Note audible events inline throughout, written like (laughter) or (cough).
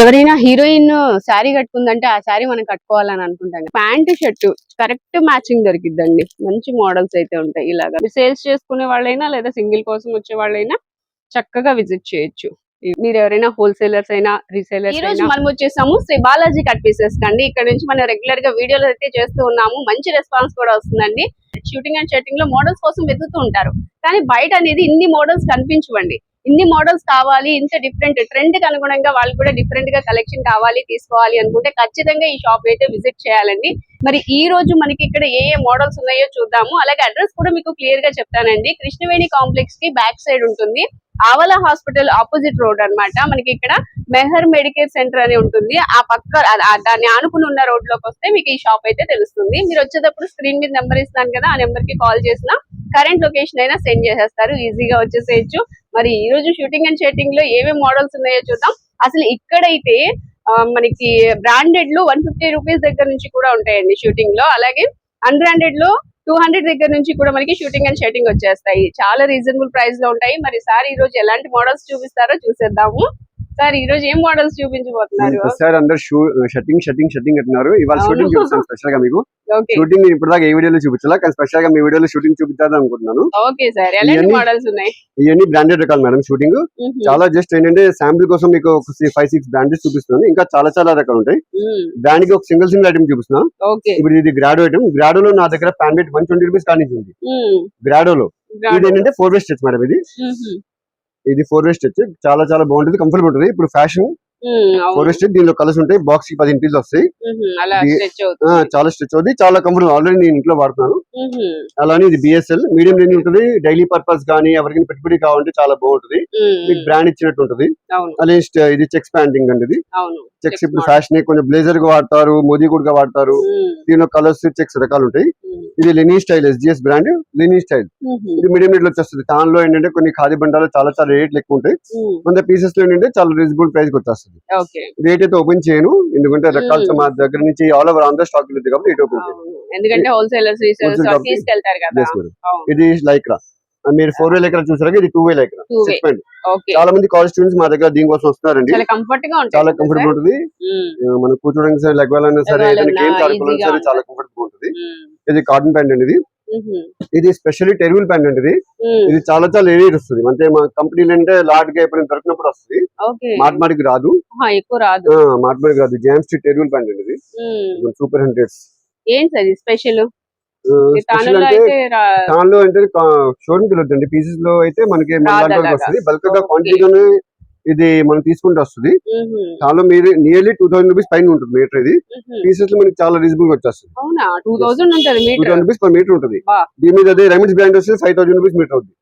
ఎవరైనా హీరోయిన్ శారీ కట్టుకుందంటే ఆ శారీ మనం కట్టుకోవాలని అనుకుంటాం. ప్యాంట్ షర్ట్ కరెక్ట్ మ్యాచింగ్ దొరికిద్దండి. మంచి మోడల్స్ అయితే ఉంటాయి ఇలాగా. సేల్స్ చేసుకునే వాళ్ళైనా లేదా సింగిల్ కోసం వచ్చే వాళ్ళైనా చక్కగా విజిట్ చేయొచ్చు. మీరు ఎవరైనా హోల్సేలర్స్ అయినా రీసేలర్స్ ఈ రోజు మనం వచ్చేసాము శ్రీ బాలాజీ కట్ పీసెస్ కండి ఇక్కడ నుంచి మనం రెగ్యులర్గా వీడియోలు అయితే చేస్తూ ఉన్నాము. మంచి రెస్పాన్స్ కూడా వస్తుందండి. షూటింగ్ అండ్ షర్టింగ్లో మోడల్స్ కోసం వెతుకుతూ ఉంటారు. కానీ బయట అనేది ఇన్ని మోడల్స్ కనిపించవండి. ఇన్ని మోడల్స్ కావాలి ఇంత డిఫరెంట్ ట్రెండ్కి అనుగుణంగా వాళ్ళు కూడా డిఫరెంట్గా కలెక్షన్ కావాలి తీసుకోవాలి అనుకుంటే ఖచ్చితంగా ఈ షాప్ అయితే విజిట్ చేయాలండి. మరి ఈ రోజు మనకి ఇక్కడ ఏ ఏ మోడల్స్ ఉన్నాయో చూద్దాము. అలాగే అడ్రస్ కూడా మీకు క్లియర్గా చెప్తానండి. కృష్ణవేణి కాంప్లెక్స్కి బ్యాక్ సైడ్ ఉంటుంది. ఆవల హాస్పిటల్ ఆపోజిట్ రోడ్ అన్నమాట. మనకి ఇక్కడ మెహర్ మెడికేర్ సెంటర్ అని ఉంటుంది. ఆ పక్క దాన్ని ఆనుకుని ఉన్న రోడ్లోకి వస్తే మీకు ఈ షాప్ అయితే తెలుస్తుంది. మీరు వచ్చేటప్పుడు స్క్రీన్ మీద నెంబర్ ఇస్తాను కదా ఆ నెంబర్కి కాల్ చేసిన కరెంట్ లొకేషన్ అయినా సెండ్ చేసేస్తారు. ఈజీగా వచ్చేసేయచ్చు. మరి ఈ రోజు షూటింగ్ అండ్ షేటింగ్లో ఏమేమి మోడల్స్ ఉన్నాయో చూద్దాం. అసలు ఇక్కడైతే ఆ, మనకి బ్రాండెడ్లో వన్ ఫిఫ్టీ రూపీస్ దగ్గర నుంచి కూడా ఉంటాయండి షూటింగ్లో. అలాగే అన్బ్రాండెడ్లో టూ హండ్రెడ్ దగ్గర నుంచి కూడా మనకి షూటింగ్ అండ్ షేటింగ్ వచ్చేస్తాయి. చాలా రీజనబుల్ ప్రైస్లో ఉంటాయి. మరి సార్ ఈ రోజు ఎలాంటి మోడల్స్ చూపిస్తారో చూసేద్దాము. సార్ ఈ రోజు ఏం మోడల్స్ చూపించబోతున్నారు? సార్ అందరు షట్టింగ్ షట్టింగ్ షట్టింగ్ అంటున్నారు. ఇవాళ. షూటింగ్ చూపిస్తాను స్పెషల్గా మీకు షూటింగ్ నేను ఇప్పటిదాకా ఏ వీడియోలో చూపించాలా కానీ స్పెషల్గా మీ వీడియోలో షూటింగ్ చూపించాలని అనుకుంటున్నాను. ఓకే సార్ ఎలాంటి మోడల్స్ ఉన్నాయి? ఇవన్నీ బ్రాండెడ్ రకాలు మేడం షూటింగ్. చాలా జస్ట్ ఏంటంటే శాంపిల్ కోసం మీకు ఒక ఫైవ్ సిక్స్ బ్రాండెడ్ చూపిస్తున్నాను. ఇంకా చాలా చాలా రకాలు ఉంటాయి. బ్రాండ్కి ఒక సింగిల్ సింగిల్ ఐటమ్ చూపిస్తున్నా. ఓకే. ఇప్పుడు ఇది గ్రాడో ఐటమ్ గ్రాడోలో నా దగ్గర pant bit one twenty rupees కానీ ఉంది. గ్రాడోలో. ఇది ఏంటంటే ఫోర్ వే స్టెచ్ మేడం ఇది. ఇది ఫోర్ వే స్టెచ్ చాలా చాలా బాగుంటుంది కంఫర్టబుల్ ఉంటుంది. ఇప్పుడు ఫ్యాషన్. ఫోర్ వే స్టెచ్ దీనిలో కలర్స్ ఉంటాయి. బాక్స్కి పదిహేను పీసులు వస్తాయి. చాలా స్ట్రెచ్ అవుతుంది. చాలా కంఫర్టబుల్ ఆల్రెడీ నేను ఇంట్లో వాడుతున్నాను. అలానే ఇది బిఎస్ఎల్ మీడియం రేంజ్ ఉంటుంది. డైలీ పర్పస్ కానీ ఎవరికైనా పెట్టుబడి కావాలంటే చాలా బాగుంటుంది. మీకు. బ్రాండ్ ఇచ్చినట్టు ఉంటుంది. అలాగే స్ట్- ఇది చెక్స్ ప్యాంటింగ్ అండి ఇది. చెక్స్ ఇప్పుడు. ఫ్యాషన్ కొంచెం బ్లేజర్గా వాడతారు మోదీ కూడా వాడతారు. దీనిలో కలర్స్ చెక్స్ రకాలు ఉంటాయి. ఇది linen style SGS brand linen style. ఇది మీడియం రేట్లో వచ్చేస్తుంది. దానిలో ఏంటంటే కొన్ని ఖాదీ బండాలు చాలా చాలా రేట్లు ఎక్కువ ఉంటాయి. మన పీసెస్లో ఏంటంటే చాలా రీజనబుల్ ప్రైస్కి వచ్చేస్తుంది. రేట్ అయితే ఓపెన్ చేయను. ఎందుకంటే రకాలు. మా దగ్గర నుంచి ఆల్ ఓవర్ ఆంధ్ర స్టాక్ ఉంది కాబట్టి రేట్ ఓపెన్ చేయను. ఎందుకంటే హోల్సేలర్స్ ఇది లైక్రా మీరు ఫోర్ వే లైక్రా చూసారా? ఇది two way lycra Two way. Six point okay చాలా మంది కాలేజ్ స్టూడెంట్స్ మా దగ్గర దీనికోసం వస్తున్నారండి. చాలా కంఫర్టబుల్ ఉంటుంది. ఆ, మనం కూర్చోడానికి సరే లెగ్వాలన్నా సరే ఏదైనా గేమ్స్ ఆడుకోవాలన్నా సరే చాలా. కంఫర్టబుల్ ఉంటుంది. ఇది కాటన్ ప్యాంట్ అండి ఇది. Mm-hmm. ఇది స్పెషల్లీ టెరిబుల్ ప్యాంట్ అండి ఇది. ఇది చాలా చాలా ఏరియర్ వస్తుంది. అంటే మా కంపెనీలు అంటే లార్డ్గా ఎప్పుడైనా దొరికినప్పుడు వస్తుంది. ఓకే మాట్ మాటికి రాదు ఎక్కువ రాదు. ఆ, మాట్ మాటికి రాదు. జామ్ స్ట్రీట్ టెరిబుల్ ప్యాంట్ అండి ఇది. సూపర్ హండ్రెడ్స్ ఏంటి సార్ స్పెషల్ దానిలో అంటే షోరూమ్కి వెళ్ళొద్దండి పీసెస్లో అయితే మనకి. వస్తుంది బల్క్గా Okay. ఇది మనం తీసుకుంటే వస్తుంది. దానిలో మీరు నియర్లీ టూ థౌసండ్ రూపీస్ పైన ఉంటుంది మీటర్ ఇది. పీసెస్లో మనకి చాలా రీజనబుల్గా వచ్చేస్తుంది two thousand rupees per meter ఉంటుంది. దీని మీద అదే రెమిడ్స్ బ్రాండ్ వస్తే ఫైవ్ థౌసండ్ రూపీస్ మీటర్ అవుతుంది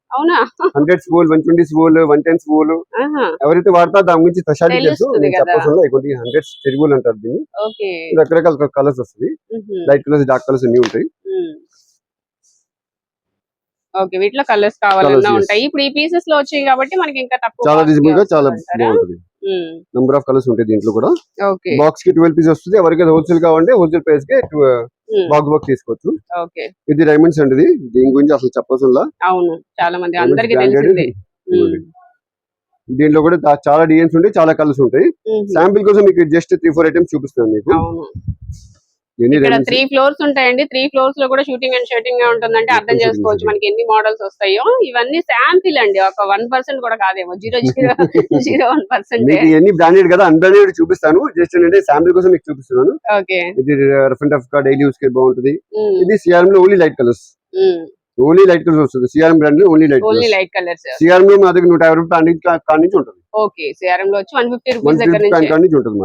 hundred school one twenty school one ten school. ఎవరైతే వాడతారో దాని గురించి స్పెషాలిటీ తెలుసు నేను. చెప్పాల్సిన హండ్రెడ్ తెలుగులు అంటారు దీన్ని రకరకాల కలర్స్ వస్తుంది. లైట్ కలర్స్ డార్క్ కలర్స్ అన్ని ఉంటాయి. ఓకే వీటిలో కలర్స్ కావాలన్నా. ఉంటాయి. ఇప్పుడు ఈ పీసెస్లో వచ్చాయి కాబట్టి మనకి ఇంకా తక్కువ చాలా రీజనబుల్గా చాలా? బాగుంటుంది. నంబర్ ఆఫ్ కలర్స్ ఉంటాయి దీంట్లో కూడా. ఓకే. బాక్స్కి ట్వెల్వ్ పీస్ వస్తుంది. ఎవరికైతే హోల్సేల్ కావాలంటే హోల్సేల్ ప్రైస్కి. బాక్స్ బాక్స్ తీసుకోవచ్చు. ఓకే. ఇది డైమండ్స్ అండి. ఇది దీని గురించి అసలు చెప్పాల్సిన అవును. చాలా మంది అందరికి. తెలిసిందే. ఇదిగోండి. దీంట్లో కూడా చాలా డిజైన్స్ ఉంటాయి చాలా కలర్స్ ఉంటాయి. శాంపిల్ కోసం మీకు జస్ట్ త్రీ ఫోర్ ఐటమ్స్ చూపిస్తాను మీకు. ఇక్కడ? త్రీ ఫ్లోర్స్ ఉంటాయండి. త్రీ ఫ్లోర్స్లో కూడా షూటింగ్ అండ్ షూటింగ్గా ఉంటుందంటే అర్థం చేసుకోవచ్చు. మనకి ఎన్ని మోడల్స్ వస్తాయో. ఇవన్నీ శాంపిల్ అండి. ఒక వన్ పర్సెంట్ కూడా కాదేమో. Zero zero zero one percent ఎన్ని బ్రాండెడ్ కదా? అన్బ్రాండెడ్ చూపిస్తాను. జస్ట్ ఏంటంటే శాంపిల్ కోసం మీకు చూపిస్తున్నాను. ఓకే. ఇది రఫ్ అండ్ టఫ్గా డైలీ యూస్కి బాగుంటుంది. ఇది సిఆర్ఎం లో only light colours only light colours వస్తుంది. సిఆర్ఎం బ్రాండ్లో only light only light colours CRM లో మా దగ్గర నూట యాభై రూపాయలు కాడి నుంచి ఉంటుంది. ఓకే సిఆర్ఎం లో వచ్చి వన్ ఫిఫ్టీ రూపీస్ దగ్గర నుంచి. ఉంటుంది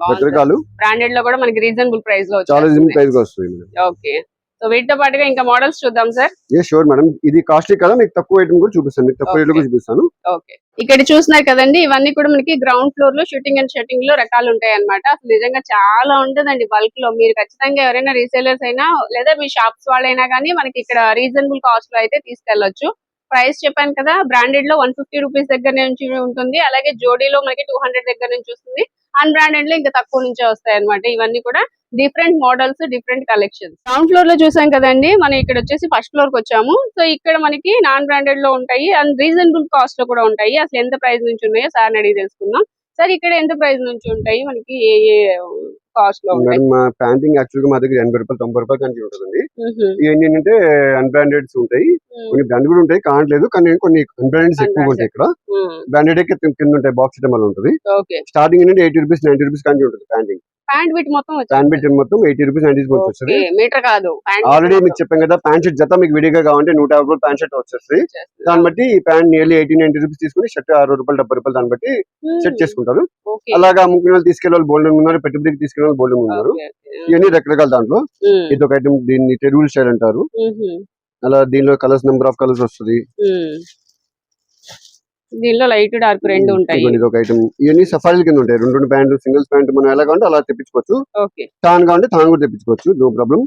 మా రకరకాలు. బ్రాండెడ్లో కూడా మనకి రీజనబుల్ ప్రైస్లో చాలా రీజనబుల్ ప్రైస్ వస్తుంది ఓకే. సో వీటితో పాటుగా ఇంకా మోడల్స్ చూద్దాం సార్ ఏ షూర్ మేడం. ఇది కాస్ట్లీ కదా మీకు తక్కువ ఐటమ్ కూడా చూపిస్తాను. మీకు తక్కువ రేట్. కూడా చూపిస్తాను. ఓకే. ఇక్కడ చూస్తున్నారు కదండి ఇవన్నీ కూడా మనకి గ్రౌండ్ ఫ్లోర్లో షూటింగ్ అండ్ షూటింగ్లో రకాలు ఉంటాయి అన్నమాట అసలు నిజంగా చాలా ఉంటుందండి బల్క్లో. మీరు ఖచ్చితంగా ఎవరైనా రీసేలర్స్ అయినా లేదా మీ షాప్స్ వాళ్ళైనా కానీ మనకి ఇక్కడ రీజనబుల్ కాస్ట్లో అయితే తీసుకెళ్ళొచ్చు ప్రైస్ చెప్పాను కదా బ్రాండెడ్లో వన్ ఫిఫ్టీ రూపీస్ దగ్గర నుంచి ఉంటుంది. అలాగే జోడీలో మనకి టూ హండ్రెడ్ దగ్గర నుంచి వస్తుంది. అన్బ్రాండెడ్లో ఇంకా తక్కువ నుంచే వస్తాయి అన్నమాట ఇవన్నీ కూడా different models different collections ground ఫ్లోర్లో చూసాం కదండి మనం ఇక్కడ వచ్చేసి ఫస్ట్ ఫ్లోర్కి వచ్చాము. సో ఇక్కడ మనకి నాన్ బ్రాండెడ్లో ఉంటాయి అండ్ రీజనబుల్ కాస్ట్లో కూడా ఉంటాయి. అసలు ఎంత ప్రైస్ నుంచి ఉన్నాయో సార్ అడిగి తెలుసుకుందాం. సార్ ఇక్కడ ఎంత ప్రైస్ నుంచి ఉంటాయి? మనకి ఏ ఏ కాస్ట్లో ఉంటాయి. మా ప్యాంటింగ్ యాక్చువల్గా మా దగ్గర ఎనభై రూపాయలు తొంభై రూపాయలు కంచి ఉంటుందండి. ఇవన్నీ ఏంటంటే అన్బ్రాండెడ్స్ ఉంటాయి. కొన్ని బ్రాండ్ కూడా ఉంటాయి కావట్లేదు కానీ కొన్ని అన్బ్రాండెడ్స్ ఎక్కువ ఉంటాయి ఇక్కడ. బ్రాండెడ్ కింద ఉంటాయి బాక్స్ ఐటమ్ వల్ల ఉంటుంది. ఓకే. స్టార్టింగ్ ఏంటంటే ఎయిటీ రూపీస్ నైన్టీ రూపీస్ కంచి ఉంటుంది ప్యాంటింగ్. ప్యాంట్ బిట్ మొత్తం ప్యాంట్ బిట్ మొత్తం ఎయిటీ రూపీస్ నైన్టీ రూపీస్ వస్తుంది మీటర్ కాదు ఆల్రెడీ మీకు చెప్పాం కదా ప్యాంట్ షర్ట్ జత మీకు విడిగా కావాలంటే నూట యాభై రూపాయలు ప్యాంట్ షర్ట్ వచ్చేస్తుంది. దాన్ని బట్టి ఈ pant nearly eighty ninety rupees తీసుకుని షర్ట్ అరవై రూపాయలు డెబ్బై రూపాయలు దాన్ని బట్టి సెట్ చేసుకుంటారు. అలాగా అమ్ముకునే వాళ్ళు తీసుకెళ్ళే వాళ్ళు బోల్డ్ ఉన్నారు పెట్టుబడికి తీసుకెళ్ళే వాళ్ళు బోల్డ్ ఉన్నారు. ఇవన్నీ రకరకాల దాంట్లో. ఇది ఒక ఐటమ్ దీన్ని టెరూల్ స్టైల్ అంటారు. అలా దీనిలో కలర్స్ నెంబర్ ఆఫ్ కలర్స్ వస్తుంది. దీనిలో లైట్ డార్క్ రెండు ఉంటాయి. ఇది ఒక ఐటమ్ ఇవన్నీ సఫారీ కింద ఉంటాయి. రెండు రెండు ప్యాంట్లు సింగిల్స్ ప్యాంట్ మనం ఎలా కావాలంటే అలా తెప్పించుకోవచ్చు. తాన్ కావాలంటే తాను కూడా తెప్పించుకోవచ్చు. No problem.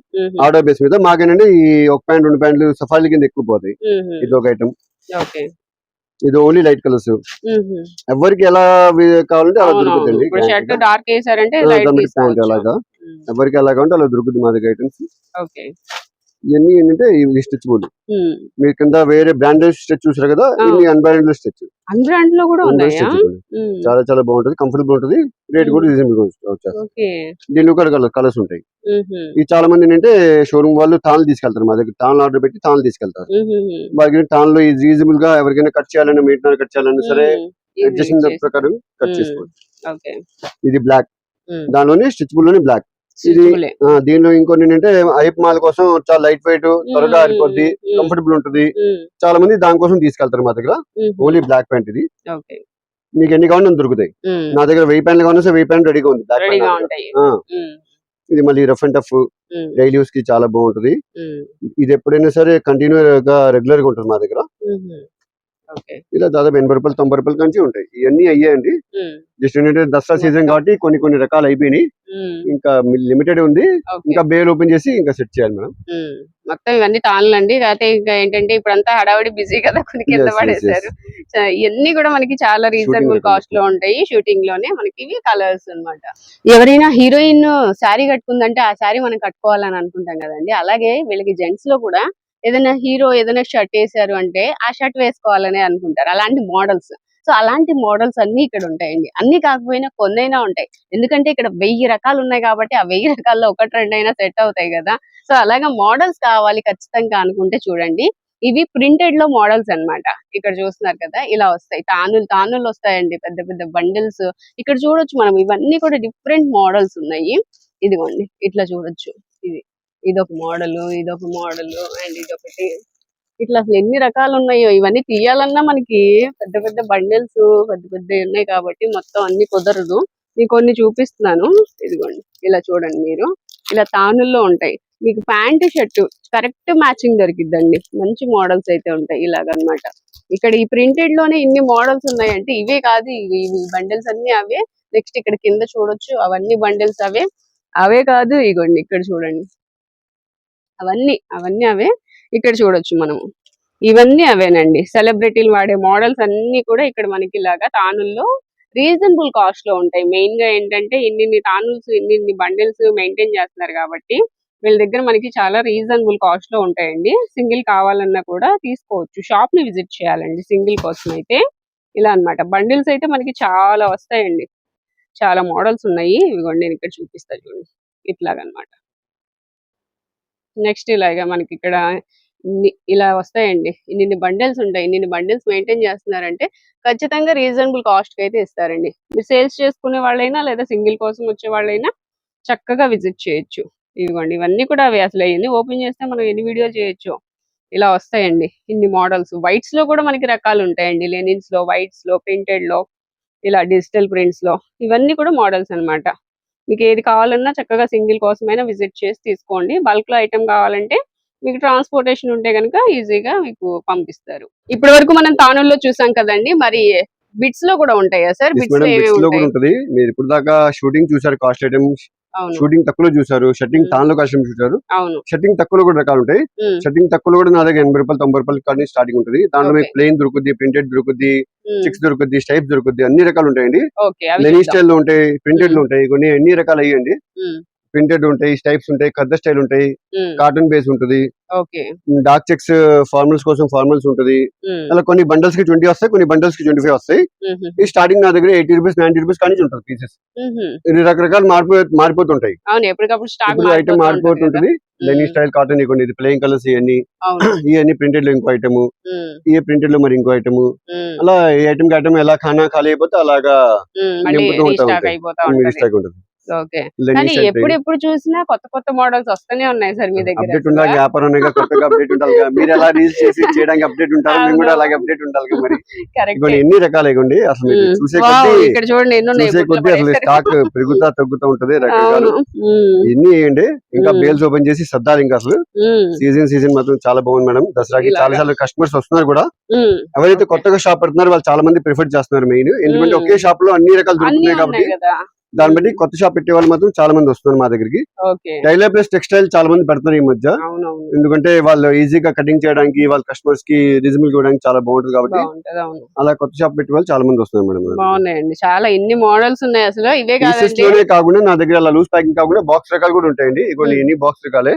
ఆర్డర్ బేస్ మీద మాకేనంటే ఈ ఒక ప్యాంట్ రెండు ప్యాంట్లు సఫారీ కింద ఎక్కువ పోతాయి. ఇది ఒక ఐటమ్ ఇది ఓన్లీ లైట్ కలర్స్ ఎవరికి ఎలా కావాలంటే అలా దొరుకుతుంది షర్ట్ డార్క్ వేసారంటే అలాగా. ఎవరికి ఎలా కావాలంటే అలా దొరుకుతుంది మా దగ్గర ఐటమ్స్ ఓకే. ఇవన్నీ ఏంటంటే ఇవి స్టిచ్బుల్ మీరు కింద వేరే బ్రాండెడ్ స్టిచ్ చూసారు కదా. ఇన్ని అన్బ్రాండెడ్ స్టిచ్ అన్బ్రాండ్లో కూడా ఉన్నాయా? మ్మ్. చాలా చాలా బాగుంటది కంఫర్టబుల్ ఉంటుంది. రేట్ కూడా రీజనబుల్ దీనిలో కూడా కలర్ కలర్స్ ఉంటాయి. ఈ చాలా మంది ఏంటంటే షోరూమ్ వాళ్ళు తాళ్ళు తీసుకెళ్తారు మా దగ్గర. తాళ్ళు ఆర్డర్ పెట్టి తాళ్ళు తీసుకెళ్తారు. మ్మ్. వాళ్ళకి తాళ్ళు రీజనబుల్గా ఎవరికైనా కట్ చేయాలన్నా మీటర్ కట్ చేయాలన్నా సరే. ఇది చేసి- ప్రకారం కట్. చేసుకోవచ్చు. ఇది బ్లాక్. దానిలోనే స్టిచ్బుల్లోనే బ్లాక్ దీనిలో ఇంకొన్ని ఏంటంటే ఐప్ మాల్ కోసం చాలా లైట్ వెయిట్ త్వరగా. ఆరిపోద్ది మ్మ్. కంఫర్టబుల్ ఉంటుంది. చాలా మంది దానికోసం తీసుకెళ్తారు మా దగ్గర. ఓన్లీ బ్లాక్ ప్యాంట్ ఇది మీకు ఎన్ని కావాలన్నా దొరుకుతాయి. నా దగ్గర వెయ్యి ప్యాంట్లు కావాలన్నా సరే వెయ్యి ప్యాంట్ రెడీగా ఉంది బ్లాక్ ప్యాంట్. ఇది మళ్ళీ రఫ్ అండ్ టఫ్. డైలీ యూస్కి చాలా బాగుంటది. ఇది ఎప్పుడైనా సరే కంటిన్యూ గా రెగ్యులర్గా ఉంటుంది మా దగ్గర ఇలా దాదాపు ఎనభై రూపాయలు తొంభై రూపాయల నుంచి ఉంటాయి. ఇవన్నీ అయ్యాయండి. జస్ట్ ఏంటంటే దసరా సీజన్ కాబట్టి కొన్ని కొన్ని రకాలు అయిపోయినాయి. ఇంకా లిమిటెడ్ ఉంది. ఇంకా బేల్ ఓపెన్ చేసి ఇంకా సెట్ చేయాలి మేడం. మొత్తం ఇవన్నీ తాళ్ళండి కాకపోతే ఇంకా ఏంటంటే ఇప్పుడంతా హడావిడి బిజీ కదా కొన్ని కింద పడేశారు. ఇవన్నీ కూడా మనకి చాలా రీజనబుల్ కాస్ట్లో ఉంటాయి. షూటింగ్లోనే మనకి ఇవి కలర్స్ అన్నమాట. ఎవరైనా హీరోయిన్ శారీ కట్టుకుందంటే ఆ శారీ మనం కట్టుకోవాలని అనుకుంటాం కదండి. అలాగే వీళ్ళకి జెంట్స్లో కూడా ఏదైనా హీరో ఏదైనా షర్ట్ వేసారు అంటే ఆ షర్ట్ వేసుకోవాలని అనుకుంటారు. అలాంటి మోడల్స్. సో అలాంటి మోడల్స్ అన్ని ఇక్కడ ఉంటాయండి. అన్ని కాకపోయినా కొన్నైనా ఉంటాయి. ఎందుకంటే ఇక్కడ వెయ్యి రకాలు ఉన్నాయి కాబట్టి ఆ వెయ్యి రకాల్లో ఒకటి రెండు అయినా సెట్ అవుతాయి కదా. సో అలాగా మోడల్స్ కావాలి ఖచ్చితంగా అనుకుంటే చూడండి. ఇవి ప్రింటెడ్లో మోడల్స్ అన్నమాట. ఇక్కడ చూస్తున్నారు కదా ఇలా వస్తాయి. తానులు తానులు వస్తాయండి. పెద్ద పెద్ద బండిల్స్. ఇక్కడ చూడొచ్చు మనం. ఇవన్నీ కూడా డిఫరెంట్ మోడల్స్ ఉన్నాయి. ఇదిగోండి. ఇట్లా చూడొచ్చు. ఇది. ఇదొక మోడల్ ఇదొక మోడల్ అండ్ ఇదొకటి. ఇట్లా అసలు ఎన్ని రకాలు ఉన్నాయో ఇవన్నీ తీయాలన్నా మనకి పెద్ద పెద్ద బండిల్స్ పెద్ద పెద్ద ఉన్నాయి కాబట్టి మొత్తం అన్ని కుదరదు. మీకు కొన్ని చూపిస్తున్నాను. ఇదిగోండి. ఇలా చూడండి మీరు. ఇలా తానుల్లో ఉంటాయి. మీకు ప్యాంట్ షర్ట్ కరెక్ట్ మ్యాచింగ్ దొరికిద్దండి. మంచి మోడల్స్ అయితే ఉంటాయి ఇలాగనమాట. ఇక్కడ ఈ ప్రింటెడ్లోనే ఇన్ని మోడల్స్ ఉన్నాయంటే ఇవే కాదు. ఇవి ఇవి బండిల్స్ అన్ని అవే. నెక్స్ట్ ఇక్కడ కింద చూడొచ్చు. అవన్నీ బండిల్స్ అవే. అవే కాదు. ఇగోండి ఇక్కడ చూడండి. అవన్నీ అవన్నీ అవే ఇక్కడ చూడొచ్చు మనము. ఇవన్నీ అవేనండి. సెలబ్రిటీలు వాడే మోడల్స్ అన్ని కూడా ఇక్కడ మనకి ఇలాగా తానుల్లో రీజనబుల్ కాస్ట్లో ఉంటాయి. మెయిన్గా ఏంటంటే ఇన్ని తానుల్స్ ఇన్ని బండిల్స్ మెయింటైన్ చేస్తున్నారు కాబట్టి వీళ్ళ దగ్గర మనకి చాలా రీజనబుల్ కాస్ట్లో ఉంటాయండి. సింగిల్ కావాలన్నా కూడా తీసుకోవచ్చు. షాప్ని విజిట్ చేయాలండి సింగిల్ కోసం అయితే. ఇలా అన్నమాట. బండిల్స్ అయితే మనకి చాలా వస్తాయండి. చాలా మోడల్స్ ఉన్నాయి. ఇవిగోండి నేను ఇక్కడ చూపిస్తా చూడండి. ఇట్లాగనమాట నెక్స్ట్ ఇలాగా మనకి ఇక్కడ ఇలా వస్తాయండి. ఇన్ని బండిల్స్ ఉంటాయి ఇన్ని బండిల్స్ మెయింటైన్ చేస్తున్నారంటే ఖచ్చితంగా రీజనబుల్ కాస్ట్కి అయితే ఇస్తారండి. మీరు సేల్స్ చేసుకునే వాళ్ళైనా లేదా సింగిల్ కోసం వచ్చే వాళ్ళైనా చక్కగా విజిట్ చేయొచ్చు. ఇదిగోండి ఇవన్నీ కూడా అవి. అసలు ఇవన్నీ ఓపెన్ చేస్తే మనం ఎన్ని వీడియోలు చేయొచ్చు. ఇలా వస్తాయండి. ఇన్ని మోడల్స్. వైట్స్లో కూడా మనకి రకాలు ఉంటాయండి. లెనిన్స్లో వైట్స్లో ప్రింటెడ్లో ఇలా డిజిటల్ ప్రింట్స్లో ఇవన్నీ కూడా మోడల్స్ అన్నమాట. మీకు ఏది కావాలన్నా చక్కగా సింగిల్ కోసమైనా విజిట్ చేసి తీసుకోండి. బల్క్లో ఐటమ్ కావాలంటే మీకు ట్రాన్స్పోర్టేషన్ ఉంటే కనుక ఈజీగా మీకు పంపిస్తారు. ఇప్పటి వరకు మనం తానుల్లో చూసాం కదండి. మరి బిట్స్లో కూడా ఉంటాయా సార్? బిట్స్లో కూడా ఉంటది. మీరు ఇప్పుడు దాకా షూటింగ్ చూసారు కాస్ట్ ఐటమ్ అవును షూటింగ్ తక్కువలో చూసారు షట్టింగ్. తాన్లో కాస్ట్ చూసారు షట్టింగ్ తక్కువలో కూడా రకాలు ఉంటాయి. షట్టింగ్ తక్కువలో కూడా నా దగ్గర ఎనభై రూపాయలు తొంభై రూపాయలు కానీ స్టార్టింగ్ ఉంటుంది. దాంట్లో మీకు. ప్లెయిన్ దొరుకుద్ది ప్రింటెడ్ దొరుకుద్ది చిక్స్ దొరుకుద్ది స్టైప్ దొరుకుద్ది అన్ని రకాలు ఉంటాయండి. లెనీ. స్టైల్లో ఉంటాయి ప్రింటెడ్లో. ఉంటాయి కొన్ని అన్ని రకాలు అయ్యండి. ప్రింటెడ్ ఉంటాయి స్టైప్స్ ఉంటాయి కద్ద స్టైల్ ఉంటాయి కాటన్ బేస్ ఉంటుంది. డార్క్ చెక్స్ ఫార్మల్స్ కోసం ఫార్మల్స్ ఉంటుంది. అలా కొన్ని బండల్స్కి ట్వంటీ వస్తాయి కొన్ని బండల్స్కి ట్వంటీ ఫైవ్ వస్తాయి. ఈ స్టార్టింగ్ నా దగ్గర ఎయిటీ రూపీస్ నైన్టీ రూపీస్ కానీ ఉంటుంది పీసెస్. ఇది రకరకాల మారిపో మారిపోతుంటాయి. ఐటమ్ మారిపోతుంటుంది ఉమ్. స్టైల్ కాటన్ ఇవ్వండి ఇది ప్లెయిన్ కలర్స్ ఇవన్నీ. (clears throat) ఇవన్నీ ప్రింటెడ్లో ఇంకో ఐటమ్ ఈ ప్రింటెడ్లో మరి ఇంకో ఐటమ్ అలా ఏ ఐటమ్కి ఐటమ్ ఎలా ఖానా ఖాళీ అయిపోతే అలాగా నింపుతూ ఉంటా ఉంటుంది. ఓకే. కానీ ఎప్పుడు ఎప్పుడు చూసినా కొత్త కొత్త మోడల్స్ వస్తూనే ఉన్నాయి సార్ మీ దగ్గర. అప్డేట్ ఉండాలి వ్యాపారం కొత్తగా అప్డేట్ ఉండాలి. మీరు ఎలా రీల్స్ చేసి చేయడానికి అప్డేట్ ఉంటారు మేము కూడా. అలాగే అప్డేట్ ఉండాలి మరి. కరెక్ట్ ఎన్ని రకాలు ఇవ్వండి అసలు చూసే కొద్దీ ఇక్కడ చూడండి ఎన్ని ఉన్నాయి? కొద్దీ అసలు. స్టాక్ పెరుగుతా తగ్గుతూ ఉంటది రకరకాలు. ఎన్ని వేయండి ఇంకా. బేల్స్ ఓపెన్ చేసి సర్దాలి ఇంకా అసలు. సీజన్ సీజన్ మాత్రం చాలా బాగుంది మేడం. దసరాకి. చాలా సార్లు కస్టమర్స్ వస్తున్నారు కూడా. ఎవరైతే. కొత్తగా షాప్ పెడుతున్నారో వాళ్ళు చాలా మంది ప్రిఫర్ చేస్తున్నారు మెయిన్ ఎందుకంటే. ఒకే షాప్లో అన్ని రకాలు దొరుకుతున్నాయి కాబట్టి. దాన్ని బట్టి కొత్త షాప్ పెట్టే వాళ్ళు మాత్రం చాలా మంది వస్తున్నారు మా దగ్గరికి. టైలర్ ప్లస్ టెక్స్టైల్ చాలా మంది పెడుతున్నారు ఈ మధ్య. ఎందుకంటే వాళ్ళు ఈజీగా కటింగ్ చేయడానికి వాళ్ళ కస్టమర్స్కి రీజనబుల్ ఇవ్వడానికి చాలా బాగుంటుంది కాబట్టి అలా కొత్త షాప్ పెట్టే వాళ్ళు చాలా మంది వస్తున్నారు మేడం బాగున్నాయండి. చాలా ఎన్ని మోడల్స్ ఉన్నాయి అసలు. ఇవే లోనే కాకుండా నా దగ్గర అలా లూజ్ ప్యాకింగ్ కాకుండా బాక్స్ రకాలు కూడా ఉంటాయండి. ఇవన్నీ. ఎన్ని బాక్స్ రకాలే.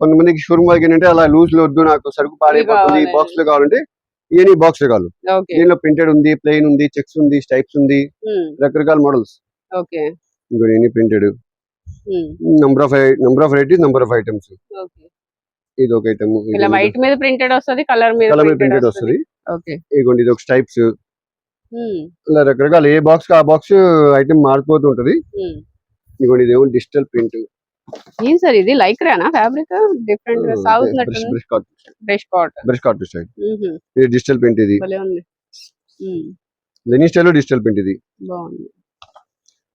కొంతమందికి షోరూమ్ వాళ్ళకి ఏంటంటే అలా లూజ్లో వద్దు నాకు సరుకు పాడైపోతుంది. బాక్స్లో కావాలంటే ఇవన్నీ బాక్స్ రకాలు. దీనిలో ప్రింటెడ్ ఉంది ప్లెయిన్ ఉంది చెక్స్ ఉంది స్టైప్స్ ఉంది. రకరకాల మోడల్స్ ఓకే. ఇంకో ఎన్ని printed number of number of varieties number of items okay. ఇది ఒక ఐటమ్ ఇలా వైట్ మీద ప్రింటెడ్ వస్తది కలర్ మీద కలర్ printed ప్రింటెడ్ వస్తది. ఓకే. ఇదిగోండి ఇది ఒక స్టైప్స్ ఇలా రకరకాల ఏ బాక్స్ ఆ బాక్స్ ఐటమ్ మారిపోతూ ఉంటది. ఉమ్. ఇదిగోండి ఇదేమో డిజిటల్ ప్రింట్ ఏం సార్ ఇది? లైక్రానా ఫ్యాబ్రిక్ డిఫరెంట్గా బ్రష్ సాగుతున్నట్టు బ్రష్ కార్ట్ బ్రష్ కాట్ బ్రష్ స్టైల్ ఇది డిజిటల్ ప్రింట్ ఇది. భలే ఉంది. లెనిన్ స్టైల్ డిజిటల్ ప్రింట్ ఇది. బాగుంది.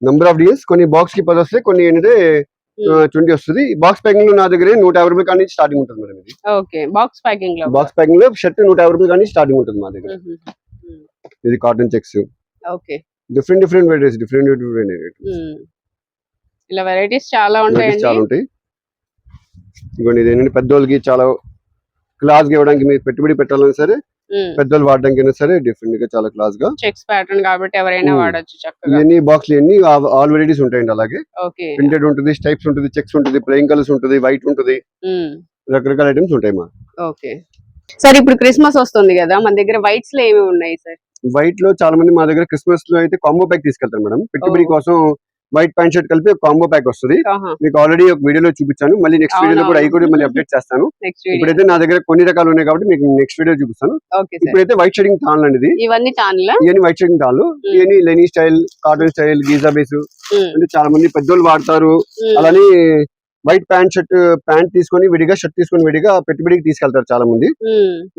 నంబర్ ఆఫ్ డిఎస్ కొన్ని బాక్స్కి పది వస్తాయి కొన్ని ఏంటంటే ట్వంటీ వస్తుంది. బాక్స్ ప్యాకింగ్లో నా దగ్గర నూట యాభై రూపాయలు కానీ స్టార్టింగ్ ఉంటుంది మేడం ఇది. ఓకే బాక్స్ ప్యాకింగ్లో. బాక్స్ ప్యాకింగ్లో షర్ట్ నూట యాభై రూపాయలు కానీ స్టార్టింగ్ ఉంటుంది మా దగ్గర. ఉహు, ఉమ్, ఇది cotton checks okay different different varieties different different. ఇలా వెరైటీస్ చాలా ఉంటాయండి. చాలా ఉంటాయి. ఇదిగోండి ఇది ఏంటంటే పెద్దోళ్ళకి చాలా క్లాస్ ఇవ్వడానికి మీరు పెట్టుబడి పెట్టాలన్నా సరే పెద్దోళ్ళు వాడడానికి అయినా సరే డిఫరెంట్గా చాలా క్లాస్గా చెక్స్ ప్యాటర్న్ కాబట్టి ఎవరైనా. వాడొచ్చు చక్కగా. ఇవన్నీ బాక్స్ ఇవన్నీ ఆల్ వెరైటీస్ ఉంటాయండి అలాగే. ఓకే. ప్రింటెడ్ ఉంటుంది స్టైప్స్ ఉంటుంది చెక్స్ ఉంటుంది ప్లెయిన్ కలర్స్ ఉంటుంది వైట్ ఉంటుంది. రకరకాల ఐటమ్స్ ఉంటాయి మా. ఓకే. సార్ ఇప్పుడు క్రిస్మస్ వస్తుంది కదా మన దగ్గర వైట్స్లో ఏమేమి ఉన్నాయి సార్? వైట్లో చాలా మంది మా దగ్గర క్రిస్మస్లో అయితే కాంబో ప్యాక్ తీసుకెళ్తారు మేడం. పెట్టుబడి. కోసం వైట్ ప్యాంట్ షర్ట్ కలిపి కాంబో ప్యాక్ వస్తుంది. మీకు ఆల్రెడీ ఒక వీడియోలో చూపించాను. మళ్ళీ నెక్స్ట్ వీడియోలో కూడా అవి కూడా మళ్ళీ అప్డేట్ చేస్తాను. ఇప్పుడైతే నా దగ్గర కొన్ని రకాలు ఉన్నాయి కాబట్టి మీకు నెక్స్ట్ వీడియో చూపిస్తాను. ఇప్పుడైతే వైట్ షేడింగ్ అండి ఇది ఇవన్నీ తానులా ఇవన్నీ వైట్ షేడింగ్ తాళ్ళు ఇవన్నీ linen style cotton style Giza base అంటే చాలా మంది పెద్దోళ్ళు వాడతారు. అలానే వైట్ ప్యాంట్ షర్ట్ ప్యాంట్ తీసుకొని విడిగా షర్ట్ తీసుకొని విడిగా పెట్టుబడికి తీసుకెళ్తారు చాలా మంది.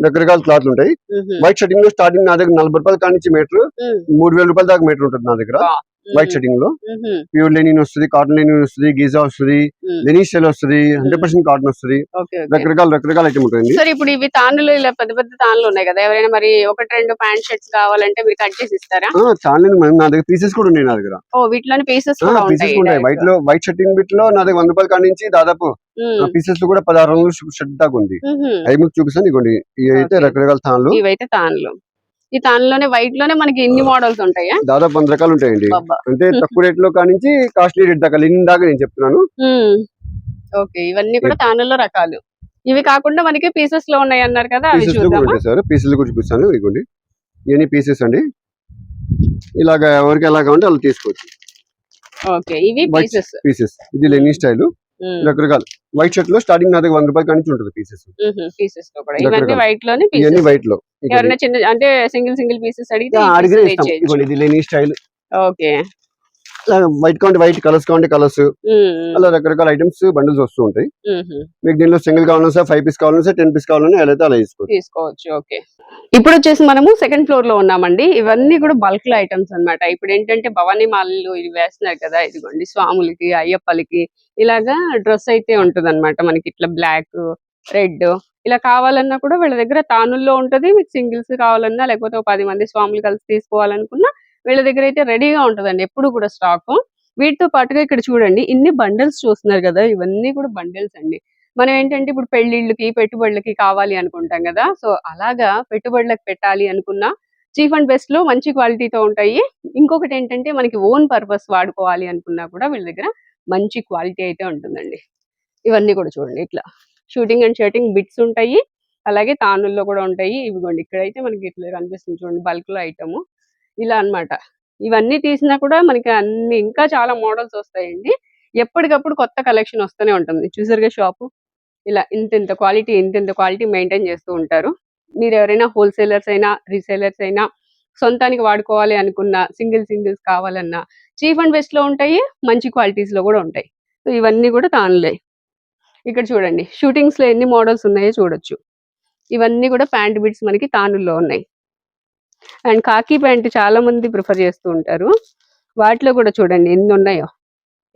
రకరకాల క్లాత్లు ఉంటాయి. వైట్ షర్టింగ్లో స్టార్టింగ్ నా దగ్గర నలభై రూపాయల కాడి నుంచి మీటర్ మూడు వేల రూపాయల దాకా మీటర్ ఉంటుంది నా దగ్గర. వైట్ షర్టింగ్లో. ప్యూర్ లెనిన్ వస్తుంది కాటన్ లెనిన్ వస్తుంది గీజా వస్తుంది లెనిన్ స్టైల్ వస్తుంది హండ్రెడ్ పర్సెంట్ కాటన్ వస్తుంది. రకరకాల రకరకాల ఐటమ్ ఉంటుంది సార్ ఇప్పుడు ఇవి తానులు ఇలా పెద్ద పెద్ద తానులు ఉన్నాయి కదా ఎవరైనా మరి ఒకటి రెండు ప్యాంట్ షర్ట్స్ కావాలంటే మీరు కట్ చేసి ఇస్తారా? మేడం నా దగ్గర పీసెస్ కూడా ఉన్నాయి నా దగ్గర. ఓ వీటిలోని పీసెస్ పీసెస్ ఉంటాయి. వైట్లో వైట్ షర్టింగ్ బిట్లో నా దగ్గర వంద రూపాయల కాడి నుంచి దాదాపు పీసెస్లో కూడా పదహారు వందలు షర్ట్ దాకా ఉంది. అవి మీకు చూపిస్తాను ఇవ్వండి ఇవి అయితే. రకరకాల తాన్లు ఇవైతే తానులు ఈ తానులోనే వైట్లోనే మనకి ఇన్ని మోడల్స్ ఉంటాయా? దాదాపు వంద రకాలు ఉంటాయండి. అంటే తక్కువ రేట్లో కానించి కాస్ట్లీ రేట్ దాకా లెనిన్ దాకా నేను చెప్తున్నాను. ఓకే ఇవన్నీ కూడా తానుల్లో రకాలు. ఇవి కాకుండా మనకి పీసెస్లో ఉన్నాయి అన్నారు కదా సార్. పీసెస్ కూడా చూపిస్తాను ఇవ్వండి ఇవన్నీ పీసెస్ అండి. ఇలాగ ఎవరికి ఎలా కావాలంటే అలా తీసుకోవచ్చు. ఓకే ఇవి పీసెస్ పీసెస్ ఇది లెనిన్ స్టైల్ రకరకాల. వైట్ షర్ట్లో స్టార్టింగ్ నా దగ్గర వంద రూపాయల కాడి నుంచి ఉంటుంది పీసెస్ పీసెస్లో కూడా. ఇవన్నీ. వైట్లోనే ఇవన్నీ వైట్లో. ఎవరైనా చిన్న అంటే సింగిల్ సింగిల్ పీసెస్ అడిగితే అడిగితే ఇది లెనిన్ స్టైల్ ఓకే. వైట్ కావాలంటే వైట్ కలర్స్ కావాలంటే కలర్స్ అలా రకరకాల ఐటమ్స్ బండిల్స్ వస్తూ ఉంటాయి. మీకు దీనిలో సింగిల్ కావాలన్నా సార్ ఫైవ్ పీస్ కావాలన్నా సార్ టెన్ పీస్ కావాలన్నా ఎలా అయితే అలా తీసుకోవచ్చు. తీసుకోవచ్చు ఓకే ఇప్పుడు వచ్చేసి మనము సెకండ్ ఫ్లోర్లో ఉన్నామండి. ఇవన్నీ కూడా బల్క్లో ఐటమ్స్ అన్నమాట. ఇప్పుడు ఏంటంటే భవానీ మాలలు ఇవి వేస్తున్నారు కదా ఇదిగోండి స్వాములకి అయ్యప్పలకి. ఇలాగా డ్రెస్ అయితే ఉంటది మనకి. ఇట్లా బ్లాక్ రెడ్ ఇలా కావాలన్నా కూడా వీళ్ళ దగ్గర తానుల్లో ఉంటది. మీకు సింగిల్స్ కావాలన్నా లేకపోతే ఒక పది మంది స్వాములు కలిసి తీసుకోవాలనుకున్నా వీళ్ళ దగ్గర అయితే రెడీగా ఉంటదండి ఎప్పుడు కూడా స్టాక్. వీటితో పాటుగా ఇక్కడ చూడండి ఇన్ని బండిల్స్ చూస్తున్నారు కదా ఇవన్నీ కూడా బండిల్స్ అండి. మనం ఏంటంటే ఇప్పుడు పెళ్ళిళ్ళకి పెట్టుబడులకి కావాలి అనుకుంటాం కదా సో అలాగా పెట్టుబడులకు పెట్టాలి అనుకున్నా చీఫ్ అండ్ బెస్ట్లో మంచి క్వాలిటీతో ఉంటాయి. ఇంకొకటి ఏంటంటే మనకి ఓన్ పర్పస్ వాడుకోవాలి అనుకున్నా కూడా వీళ్ళ దగ్గర మంచి క్వాలిటీ అయితే ఉంటుందండి. ఇవన్నీ కూడా చూడండి ఇట్లా. షూటింగ్ అండ్ షర్టింగ్ బిట్స్ ఉంటాయి. అలాగే తానుల్లో కూడా ఉంటాయి. ఇవిగోండి ఇక్కడైతే మనకి ఇట్లా కనిపిస్తుంది చూడండి బల్క్లో ఐటమ్. ఇలా అన్నమాట. ఇవన్నీ తీసినా కూడా మనకి అన్ని ఇంకా చాలా మోడల్స్ వస్తాయండి. ఎప్పటికప్పుడు కొత్త కలెక్షన్ వస్తూనే ఉంటుంది. చూసారుగా షాపు? ఇలా ఇంత ఇంత క్వాలిటీ ఇంత ఇంత క్వాలిటీ మెయింటైన్ చేస్తూ ఉంటారు. మీరు ఎవరైనా హోల్సేలర్స్ అయినా రీసేలర్స్ అయినా సొంతానికి వాడుకోవాలి అనుకున్న సింగిల్ సింగిల్స్ కావాలన్నా చీఫ్ అండ్ బెస్ట్లో ఉంటాయి మంచి క్వాలిటీస్లో కూడా ఉంటాయి. సో ఇవన్నీ కూడా తానులే. ఇక్కడ చూడండి. షూటింగ్స్లో ఎన్ని మోడల్స్ ఉన్నాయో చూడొచ్చు. ఇవన్నీ కూడా ప్యాంట్ బిట్స్ మనకి తానుల్లో ఉన్నాయి. అండ్ కాకి ప్యాంట్ చాలా మంది ప్రిఫర్ చేస్తూ ఉంటారు. వాటిలో కూడా చూడండి ఎన్ని ఉన్నాయో.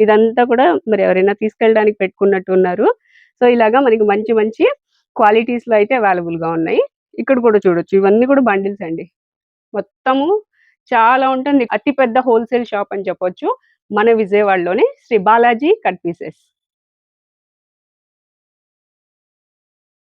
ఇదంతా కూడా మరి ఎవరైనా తీసుకెళ్ళడానికి పెట్టుకున్నట్టు ఉన్నారు. సో ఇలాగా మనకి మంచి మంచి క్వాలిటీస్లో అయితే అవైలబుల్గా ఉన్నాయి. ఇక్కడ కూడా చూడొచ్చు. ఇవన్నీ కూడా బండిల్స్ అండి. మొత్తము చాలా ఉంటుంది. అతి పెద్ద హోల్సేల్ షాప్ అని చెప్పొచ్చు. మన విజయవాడలోనే శ్రీ బాలాజీ కట్ పీసెస్.